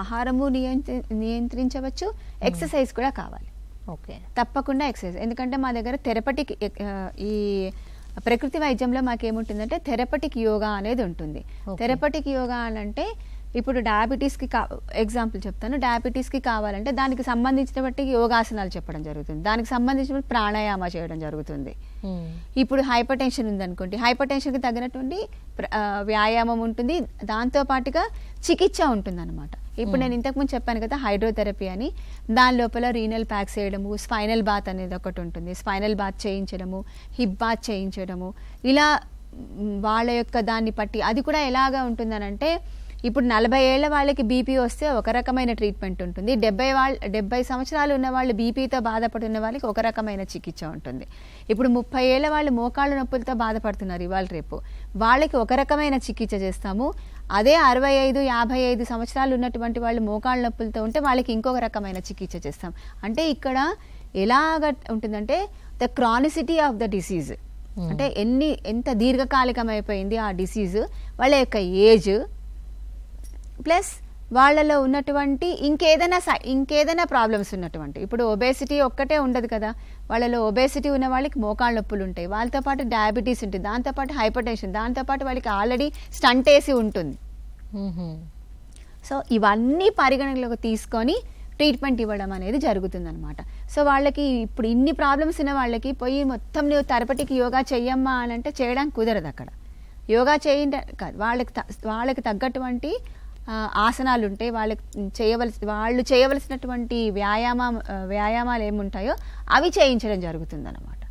ఆహారము నియంత్రి నియంత్రించవచ్చు. ఎక్సర్సైజ్ కూడా కావాలి. ఓకే. తప్పకుండా ఎక్సర్సైజ్ ఎందుకంటే మా దగ్గర థెరపటిక్ ఈ ప్రకృతి వైద్యంలో మాకేముంటుందంటే థెరపటిక్ యోగా అనేది ఉంటుంది. థెరపటిక్ యోగా అని అంటే ఇప్పుడు డయాబెటీస్కి కా ఎగ్జాంపుల్ చెప్తాను. డయాబెటీస్కి కావాలంటే దానికి సంబంధించినటువంటి యోగాసనాలు చెప్పడం జరుగుతుంది. దానికి సంబంధించిన ప్రాణాయామ చేయడం జరుగుతుంది. ఇప్పుడు హైపర్ టెన్షన్ ఉందనుకోండి హైపర్ టెన్షన్కి తగినటువంటి వ్యాయామం ఉంటుంది. దాంతో పాటుగా చికిత్స ఉంటుంది అనమాట ఇప్పుడు నేను ఇంతకుముందు చెప్పాను కదా హైడ్రోథెరపీ అని. దాని లోపల రీనల్ ప్యాక్స్ చేయడము స్పైనల్ బాత్ అనేది ఒకటి ఉంటుంది. స్పైనల్ బాత్ చేయించడము హిప్ బాత్ చేయించడము. ఇలా వాళ్ళ యొక్క దాన్ని పట్టి అది కూడా ఎలాగా ఉంటుందనంటే ఇప్పుడు నలభై ఏళ్ళ వాళ్ళకి బీపీ వస్తే ఒక రకమైన ట్రీట్మెంట్ ఉంటుంది. డెబ్బై వాళ్ళ డెబ్బై సంవత్సరాలు ఉన్న వాళ్ళు బీపీతో బాధపడుతున్న వాళ్ళకి ఒక రకమైన చికిత్స ఉంటుంది. ఇప్పుడు ముప్పై ఏళ్ళ వాళ్ళు మోకాళ్ళ నొప్పులతో బాధపడుతున్నారు ఇవాళ రేపు. వాళ్ళకి ఒక రకమైన చికిత్స చేస్తాము. అదే అరవై ఐదు యాభై ఐదు సంవత్సరాలు ఉన్నటువంటి వాళ్ళు మోకాళ్ళ నొప్పులతో ఉంటే వాళ్ళకి ఇంకొక రకమైన చికిత్స చేస్తాం. అంటే ఇక్కడ ఎలాగ ఉంటుందంటే the chronicity of the disease అంటే ఎన్ని ఎంత దీర్ఘకాలికం అయిపోయింది ఆ డిసీజ్ వాళ్ళ యొక్క ఏజ్ ప్లస్ వాళ్ళలో ఉన్నటువంటి ఇంకేదైనా సై- ఇంకేదైనా ప్రాబ్లమ్స్ ఉన్నటువంటి. ఇప్పుడు ఒబేసిటీ ఒక్కటే ఉండదు కదా. వాళ్ళలో ఒబేసిటీ ఉన్న వాళ్ళకి మోకాళ్ళ నొప్పులు ఉంటాయి. వాళ్ళతో పాటు డయాబెటీస్ ఉంటుంది. దాంతోపాటు హైపర్ టెన్షన్ దాంతోపాటు వాళ్ళకి ఆల్రెడీ స్టంట్ వేసి ఉంటుంది. సో ఇవన్నీ పరిగణనలోకి తీసుకొని ట్రీట్మెంట్ ఇవ్వడం అనేది జరుగుతుందన్నమాట. సో వాళ్ళకి ఇప్పుడు ఇన్ని ప్రాబ్లమ్స్ ఉన్న వాళ్ళకి పోయి మొత్తం నువ్వు థెరపటిక్ యోగా చెయ్యమ్మా అని అంటే చేయడానికి కుదరదు అక్కడ. యోగా చేయండి కాదు వాళ్ళకి వాళ్ళకి తగ్గటువంటి ఆసనాలు ఉంటాయి వాళ్ళకి చేయవలసి వాళ్ళు చేయవలసినటువంటి వ్యాయామం వ్యాయామాలు ఏముంటాయో అవి చేయించడం జరుగుతుందన్నమాట.